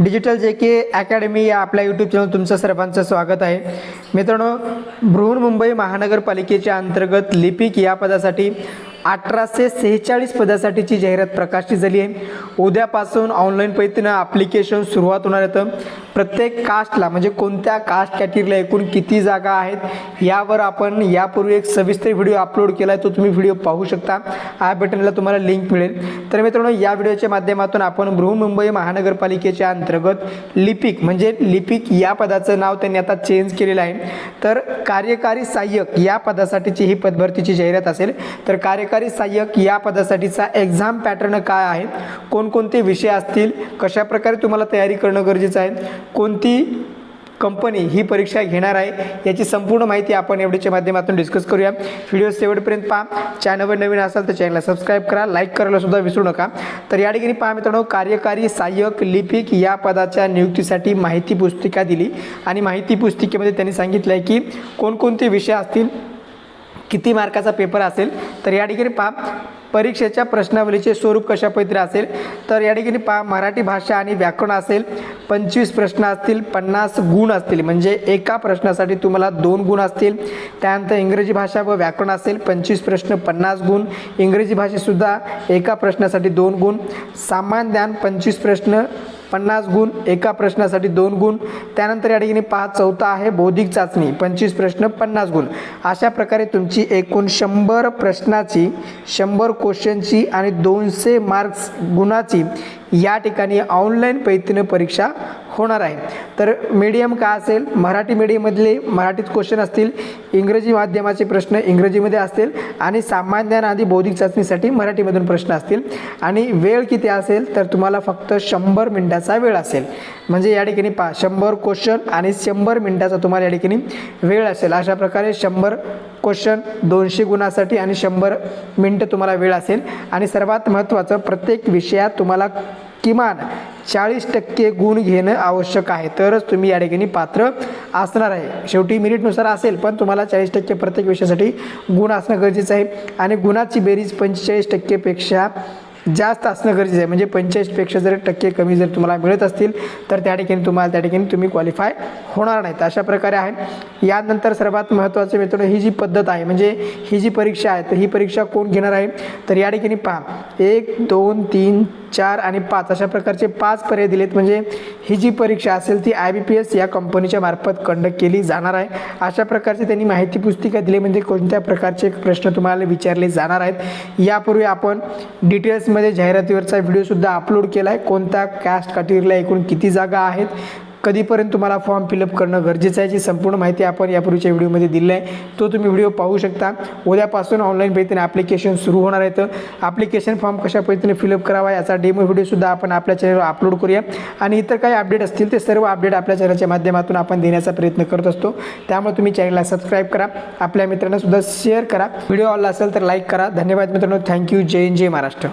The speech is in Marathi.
डिजिटल जे के अकॅडमी या आपल्या यूट्यूब चॅनल तुमचं सर्वांचं स्वागत आहे. मित्रांनो बृहन्मुंबई महानगरपालिकेच्या अंतर्गत लिपिक या पदासाठी अठराशे सेहेचाळीस पदासाठीची जाहिरात प्रकाशित झाली आहे. उद्यापासून ऑनलाईन पद्धतीनं ॲप्लिकेशन सुरुवात होणार येतं प्रत्येक कास्टला म्हणजे कोणत्या कास्ट कॅटेगरीला एकूण किती जागा आहेत यावर आपण यापूर्वी एक सविस्तर व्हिडिओ अपलोड केला आहे. तो तुम्ही व्हिडिओ पाहू शकता. आय बटनला तुम्हाला लिंक मिळेल. तर मित्रांनो या व्हिडिओच्या माध्यमातून आपण बृहन्मुंबई महानगरपालिकेच्या अंतर्गत लिपिक म्हणजे लिपिक या पदाचं नाव त्यांनी आता चेंज केलेलं आहे. तर कार्यकारी सहाय्यक या पदासाठीची ही पदभरतीची जाहिरात असेल तर कार्यकारी सहाय्यक या पदासाठीचा एक्झाम पॅटर्न काय आहे कोणकोणते विषय असतील? कशाप्रकारे तुम्हाला तयारी करणं गरजेचं आहे? कोणती कंपनी ही परीक्षा घेणार आहे याची संपूर्ण माहिती आपण एवढीच्या माध्यमातून डिस्कस करूया. व्हिडिओ शेवटपर्यंत पहा. चॅनलवर नवीन असाल तर चॅनलला सबस्क्राईब करा. लाईक करायला सुद्धा विसरू नका. तर या ठिकाणी पहा मित्रांनो कार्यकारी सहाय्यक लिपिक या पदाच्या नियुक्तीसाठी माहिती पुस्तिका दिली. आणि माहिती पुस्तिकेमध्ये त्यांनी सांगितलं आहे की कोणकोणते विषय असतील किती मार्काचा पेपर असेल तर या ठिकाणी पहा. परीक्षेच्या प्रश्नावलीचे स्वरूप कशा पद्धतीने असेल? तर या ठिकाणी पा मराठी भाषा आणि व्याकरण असेल पंचवीस प्रश्न असतील पन्नास गुण असतील. म्हणजे एका प्रश्नासाठी तुम्हाला दोन गुण असतील. त्यानंतर इंग्रजी भाषा व व्याकरण असेल पंचवीस प्रश्न पन्नास गुण. इंग्रजी भाषेसुद्धा एका प्रश्नासाठी दोन गुण. सामान्य ज्ञान पंचवीस प्रश्न पन्नास गुण एका प्रश्नासाठी दोन गुण त्यानंतर या ठिकाणी पाच चौथा आहे बौद्धिक चाचणी पंचवीस प्रश्न पन्नास गुण. अशा प्रकारे तुमची एकूण शंभर प्रश्नाची शंभर क्वेश्चनची आणि दोनशे मार्क्स गुणाची या ठिकाणी ऑनलाईन पद्धतीनं परीक्षा होणार आहे. तर मीडियम का असेल? मराठी मीडियममधले मराठीत क्वेश्चन असतील. इंग्रजी माध्यमाचे प्रश्न इंग्रजीमध्ये असतील. आणि सामान्य ज्ञान आधी बौद्धिक चाचणीसाठी मराठीमधून प्रश्न असतील. आणि वेळ किती असेल? तर तुम्हाला फक्त शंभर मिनटाचा वेळ असेल. म्हणजे या ठिकाणी पा शंभर क्वेश्चन आणि शंभर मिनटाचा तुम्हाला या ठिकाणी वेळ असेल. अशा प्रकारे शंभर क्वेश्चन दोनशे गुणासाठी आणि शंभर मिनटं तुम्हाला वेळ असेल. आणि सर्वात महत्त्वाचं प्रत्येक विषयात तुम्हाला किमान चाळीस टक्के गुण घेणं आवश्यक आहे. तरच तुम्ही या ठिकाणी पात्र असणार आहे. शेवटी मिनिटनुसार असेल पण तुम्हाला चाळीस टक्के प्रत्येक विषयासाठी गुण असणं गरजेचं आहे. आणि गुणाची बेरीज पंचेचाळीस टक्केपेक्षा जास्त असणं गरजेचं आहे. म्हणजे पंचेचाळीसपेक्षा जर टक्के कमी जर तुम्हाला मिळत असतील तर त्या ठिकाणी तुम्हाला त्या ठिकाणी तुम्ही क्वालिफाय होणार नाहीत. अशा प्रकारे आहे. यानंतर सर्वात महत्त्वाचं मित्रांनो ही जी पद्धत आहे म्हणजे ही जी परीक्षा आहे तर ही परीक्षा कोण घेणार आहे? तर या ठिकाणी पहा. एक दोन तीन चार आणि पाच अशा प्रकारचे पाच पर्याय दिलेत. म्हणजे ही जी परीक्षा असेल ती आय बी पी एस या कंपनीच्या मार्फत कंडक्ट केली जाणार आहे. अशा प्रकारची त्यांनी माहिती पुस्तिका दिली म्हणजे कोणत्या प्रकारचे प्रश्न तुम्हाला विचारले जाणार आहेत यापूर्वी आपण मध्ये जाहिरातीवरचा व्हिडिओसुद्धा अपलोड केला आहे कोणत्या कॅस्ट कॅटेगरीला एकूण किती जागा आहेत कधीपर्यंत तुम्हाला फॉर्म फिलअप करणं गरजेचं आहे याची संपूर्ण माहिती आपण यापूर्वीच्या व्हिडिओमध्ये दिली आहे. तो तुम्ही व्हिडिओ पाहू शकता. उद्यापासून ऑनलाईन पद्धतीने ॲप्लिकेशन सुरू होणार आहे. तर ॲप्लिकेशन फॉर्म कशा पद्धतीने फिलअप करावा याचा डेमो व्हिडिओसुद्धा आपण आपल्या चॅनलवर अपलोड करूया. आणि इतर काही अपडेट असतील ते सर्व अपडेट आपल्या चॅनलच्या माध्यमातून आपण देण्याचा प्रयत्न करत असतो. त्यामुळे तुम्ही चॅनलला सबस्क्राईब करा. आपल्या मित्रांनासुद्धा शेअर करा. व्हिडिओ आवडला असेल तर लाईक करा. धन्यवाद मित्रांनो. थँक्यू जय हिंद, जय महाराष्ट्र.